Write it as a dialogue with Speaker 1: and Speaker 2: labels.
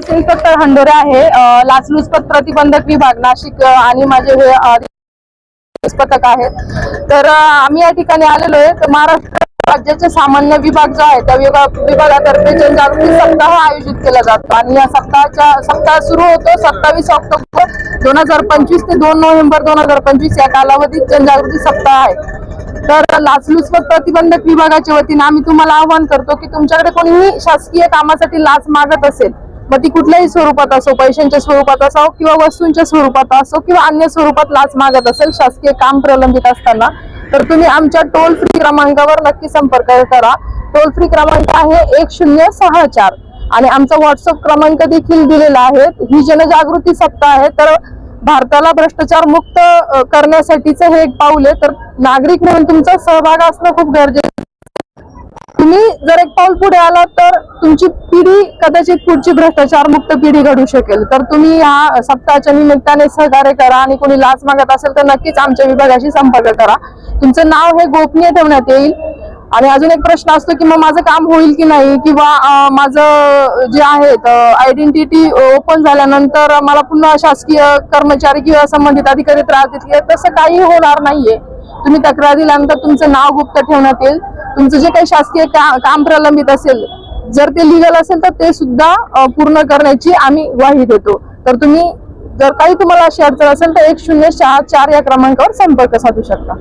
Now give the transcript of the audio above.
Speaker 1: Police Handore आहे. लाचलुचपत प्रतिबंधक विभाग नाशिक आणि माझे हे पथक आहेत. तर आम्ही या ठिकाणी आलेलो आहे तर महाराष्ट्र राज्याचे सामान्य विभाग जो आहे त्या विभागातर्फे जनजागृती सप्ताह आयोजित केला जातो. आणि या सप्ताहाच्या सप्ताह सुरू होतो सत्तावीस ऑक्टोबर दोन हजार पंचवीस ते दोन नोव्हेंबर दोन हजार पंचवीस या कालावधीत जनजागृती सप्ताह आहे. तर लाचलुचपत प्रतिबंधक विभागाच्या वतीने आम्ही तुम्हाला आवाहन करतो की तुमच्याकडे कोणीही शासकीय कामासाठी लाच मागत असेल मग ती कुठल्याही स्वरूपात असो पैशांच्या स्वरूपात असो किंवा वस्तूंच्या स्वरूपात असो किंवा अन्य स्वरूपात लाच मागत असेल शासकीय काम प्रलंबित असताना तर तुम्ही आमच्या टोल फ्री क्रमांकावर नक्की संपर्क करा. टोल फ्री क्रमांक आहे एक शून्य सहा चार. आणि आमचा व्हॉट्सअप क्रमांक देखील दिलेला आहे. ही जनजागृती सप्ताह आहे. तर भारताला भ्रष्टाचार मुक्त करण्यासाठीच करण्यासाठीचं हे एक पाऊल आहे. तर नागरिक म्हणून तुमचा सहभाग असणं खूप गरजेचं आहे. जर एक पाऊल पुढे आलात तर तुमची पिढी कदाचित पुढची भ्रष्टाचार मुक्त पिढी घडू शकेल. तर तुम्ही या सप्ताहाच्या निमित्ताने सहकार्य करा आणि कोणी लाच मागत असेल तर नक्कीच आमच्या विभागाशी संपर्क करा. तुमचं नाव हे गोपनीय ठेवण्यात येईल. आणि अजून एक प्रश्न असतो की मग माझं काम होईल की नाही किंवा माझं जे आहे आयडेंटिटी ओपन झाल्यानंतर मला पुन्हा शासकीय कर्मचारी किंवा संबंधित अधिकारी त्रास देतील. तसं काही होणार नाहीये. तुम्ही तक्रार दिल्यानंतर तुमचं नाव गुप्त ठेवण्यात येईल. तुमचं जे काही शासकीय का- काम प्रलंबित असेल जर ते लिगल असेल तर ते सुद्धा पूर्ण करण्याची आम्ही ग्वाही देतो. तर तुम्ही जर काही तुम्हाला अशी अडचण असेल तर एक शून्य सहा चार या क्रमांकावर संपर्क साधू शकता.